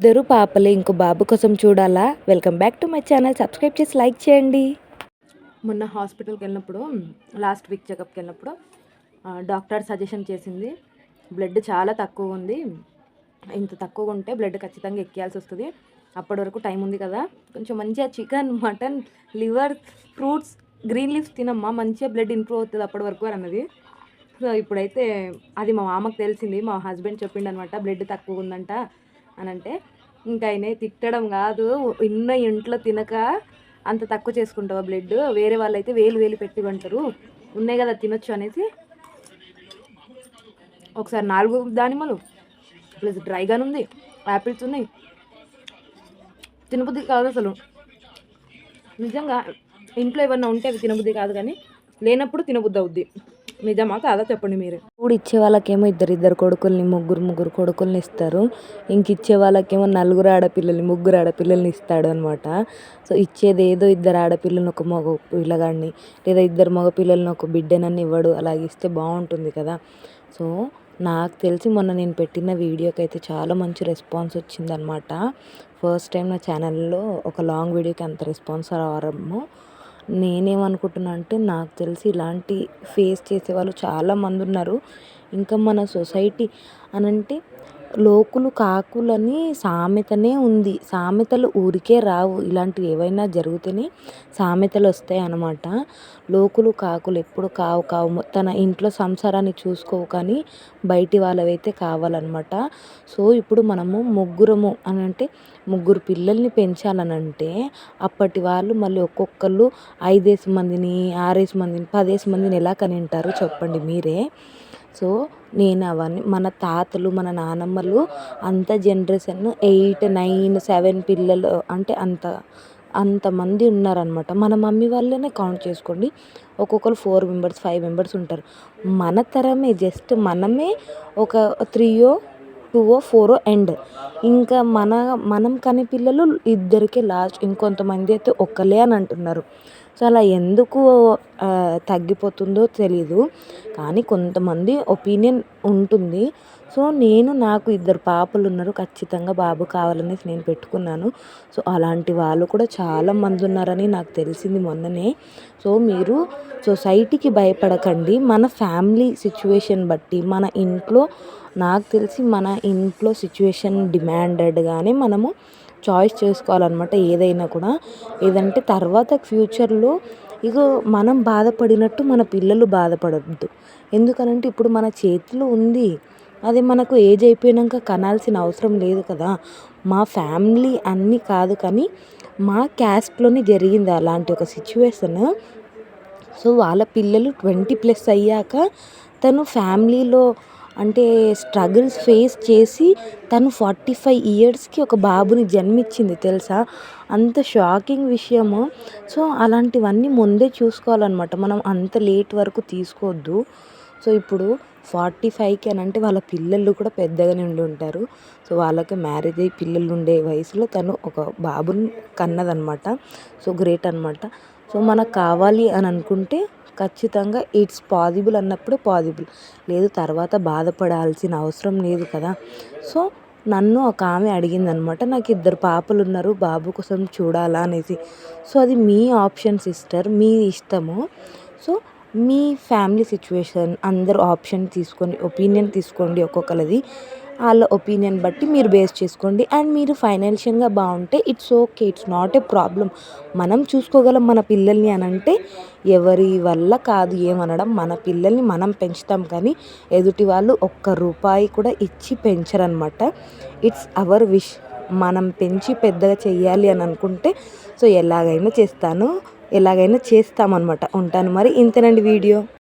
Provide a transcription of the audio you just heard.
ఇద్దరు పాపలే ఇంకో బాబు కోసం చూడాలా? Welcome back to my channel subscribe చేసి లైక్ చేయండి. మొన్న హాస్పిటల్కి వెళ్ళినప్పుడు లాస్ట్ వీక్ చెకప్కి వెళ్ళినప్పుడు డాక్టర్ సజెషన్ చేసింది బ్లడ్ చాలా తక్కువ ఉంది. ఇంత తక్కువ ఉంటే బ్లడ్ ఖచ్చితంగా ఎక్కియాల్సి వస్తుంది. అప్పటి వరకు టైం ఉంది కదా. కొంచెం మంచిగా chicken mutton liver fruits green leaves తినమ్మా. మంచిగా బ్లడ్ ఇంప్రూవ్ అవుతుంది అప్పటి వరకు అన్నది. సో ఇప్పుడైతే అది మా మామకు తెలిసింది. మా హస్బెండ్ చెప్పిండనమాట బ్లడ్ తక్కువ ఉందంట. అని అంటే ఇంకా ఆయన తిట్టడం కాదు. ఇన్న ఇంట్లో తినక అంత తక్కువ చేసుకుంటావా బ్లడ్ వేరే వాళ్ళైతే వేలు వేలు పెట్టి కొంటారు. ఉన్నాయి కదా తినొచ్చు అనేసి ఒకసారి నాలుగు దానిమ్మలు ప్లస్ డ్రైగాను ఉంది యాపిల్స్ ఉన్నాయి. తినబుద్ధి కాదు అసలు. నిజంగా ఇంట్లో ఏమన్నా ఉంటే అవి తినబుద్ధి కాదు కానీ లేనప్పుడు తినబుద్ధి అవుద్ది. నిజమా కాదా చెప్పండి మీరే. ఇప్పుడు ఇచ్చే వాళ్ళకేమో ఇద్దరు ఇద్దరు కొడుకుల్ని ముగ్గురు ముగ్గురు కొడుకుల్ని ఇస్తారు. ఇంక ఇచ్చే వాళ్ళకేమో నలుగురు ఆడపిల్లల్ని ముగ్గురు ఆడపిల్లల్ని ఇస్తాడు అనమాట సో ఇచ్చేది ఏదో ఇద్దరు ఆడపిల్లలను ఒక మగ పిల్లగాడిని లేదా ఇద్దరు మగ పిల్లల్ని ఒక బిడ్డనని ఇవ్వడు అలాగే ఇస్తే బాగుంటుంది కదా. సో నాకు తెలిసి మొన్న నేను పెట్టిన వీడియోకి అయితే చాలా మంచి రెస్పాన్స్ వచ్చిందనమాట ఫస్ట్ టైం నా ఛానల్లో ఒక లాంగ్ వీడియోకి అంత రెస్పాన్స్ రావడము. నేనేమనుకుంటున్నా అంటే నాకు తెలిసి ఇలాంటి ఫేస్ చేసే వాళ్ళు చాలామంది ఉన్నారు ఇంకా మన సొసైటీ అని అంటే లోకులు కాకులని సామెతనే ఉంది. సామెతలు ఊరికే రావు. ఇలాంటివి ఏవైనా జరిగితేనే సామెతలు వస్తాయి అన్నమాట. లోకులు కాకులు ఎప్పుడు కావు కావు. తన ఇంట్లో సంసారాన్ని చూసుకోవు కానీ బయటి వాళ్ళవైతే కావాలన్నమాట. సో ఇప్పుడు మనము ముగ్గురము అని అంటే ముగ్గురు పిల్లల్ని పెంచాలని అంటే అప్పటి వాళ్ళు మళ్ళీ ఒక్కొక్కళ్ళు ఐదేసి మందిని ఆరేసి మందిని పదేసి మందిని ఎలా కనింటారు చెప్పండి మీరే. సో నేను అవన్నీ మన తాతలు మన నానమ్మలు అంత జనరేషన్ ఎయిట్ నైన్ సెవెన్ పిల్లలు అంటే అంత అంతమంది ఉన్నారనమాట మన మమ్మీ వాళ్ళనే కౌంట్ చేసుకోండి. ఒక్కొక్కరు ఫోర్ మెంబర్స్ ఫైవ్ మెంబర్స్ ఉంటారు. మన తరమే జస్ట్ మనమే ఒక త్రీయో టూ ఓ ఫోర్ ఫోరో ఎండ్. ఇంకా మన మనం కనే పిల్లలు ఇద్దరికే లాస్ట్. ఇంకొంతమంది అయితే ఒక్కలే అని అంటున్నారు. సో అలా ఎందుకు తగ్గిపోతుందో తెలీదు. కానీ కొంతమంది ఒపీనియన్ ఉంటుంది. సో నేను నాకు ఇద్దరు పాపలు ఉన్నారు. ఖచ్చితంగా బాబు కావాలనేసి నేను పెట్టుకున్నాను. సో అలాంటి వాళ్ళు కూడా చాలా మంది ఉన్నారని నాకు తెలిసింది మొన్ననే. సో మీరు సొసైటీకి భయపడకండి. మన ఫ్యామిలీ సిచ్యువేషన్ బట్టి మన ఇంట్లో నాకు తెలిసి మన ఇంట్లో సిచ్యువేషన్ డిమాండెడ్గానే మనము చాయిస్ చేసుకోవాలన్నమాట ఏదైనా కూడా. ఏదంటే తర్వాత ఫ్యూచర్లో ఇగో మనం బాధపడినట్టు మన పిల్లలు బాధపడద్దు. ఎందుకనంటే ఇప్పుడు మన చేతిలో ఉంది. అది మనకు ఏజ్ అయిపోయాక కనాల్సిన అవసరం లేదు కదా. మా ఫ్యామిలీ అన్నీ కాదు కానీ మా క్యాస్ట్లోనే జరిగింది అలాంటి ఒక సిచ్యువేషన్. సో వాళ్ళ పిల్లలు ట్వంటీ ప్లస్ అయ్యాక తను ఫ్యామిలీలో అంటే స్ట్రగుల్స్ ఫేస్ చేసి తను ఫార్టీ ఫైవ్ ఇయర్స్కి ఒక బాబుని జన్మించింది తెలుసా? అంత షాకింగ్ విషయము. సో అలాంటివన్నీ ముందే చూసుకోవాలన్నమాట. మనం అంత లేట్ వరకు తీసుకోవద్దు. సో ఇప్పుడు ఫార్టీ ఫైవ్కి అని అంటే వాళ్ళ పిల్లలు కూడా పెద్దగానే ఉండి ఉంటారు. సో వాళ్ళకి మ్యారేజ్ అయ్యి పిల్లలు ఉండే వయసులో తను ఒక బాబుని కన్నదనమాట. సో గ్రేట్ అనమాట. సో మనకు కావాలి అని అనుకుంటే ఖచ్చితంగా ఇట్స్ పాసిబుల్ అన్నప్పుడే పాసిబుల్ లేదు తర్వాత బాధపడాల్సిన అవసరం లేదు కదా. సో నన్ను ఒక ఆమె అడిగింది అనమాట నాకు ఇద్దరు పాపలు ఉన్నారు బాబు కోసం చూడాలా అనేసి. సో అది మీ ఆప్షన్ సిస్టర్. మీ ఇష్టము. సో మీ ఫ్యామిలీ సిచ్యువేషన్ అందరు ఆప్షన్ తీసుకొని ఒపీనియన్ తీసుకోండి ఒక్కొక్కరిది. వాళ్ళ ఒపీనియన్ బట్టి మీరు బేస్ చేసుకోండి. అండ్ మీరు ఫైనాన్షియల్గా బాగుంటే it's okay it's not a problem. మనం చూసుకోగలం మన పిల్లల్ని అని అంటే ఎవరి వల్ల కాదు ఏమనడం మన పిల్లల్ని మనం పెంచుతాం కానీ ఎదుటి వాళ్ళు ఒక్క రూపాయి కూడా ఇచ్చి పెంచరనమాట ఇట్స్ అవర్ విష్. మనం పెంచి పెద్దగా చెయ్యాలి అని అనుకుంటే సో ఎలాగైనా చేస్తాను. ఎలాగైనా చేస్తామన్నమాట. ఉంటాను. మరి ఇంతేనండి వీడియో.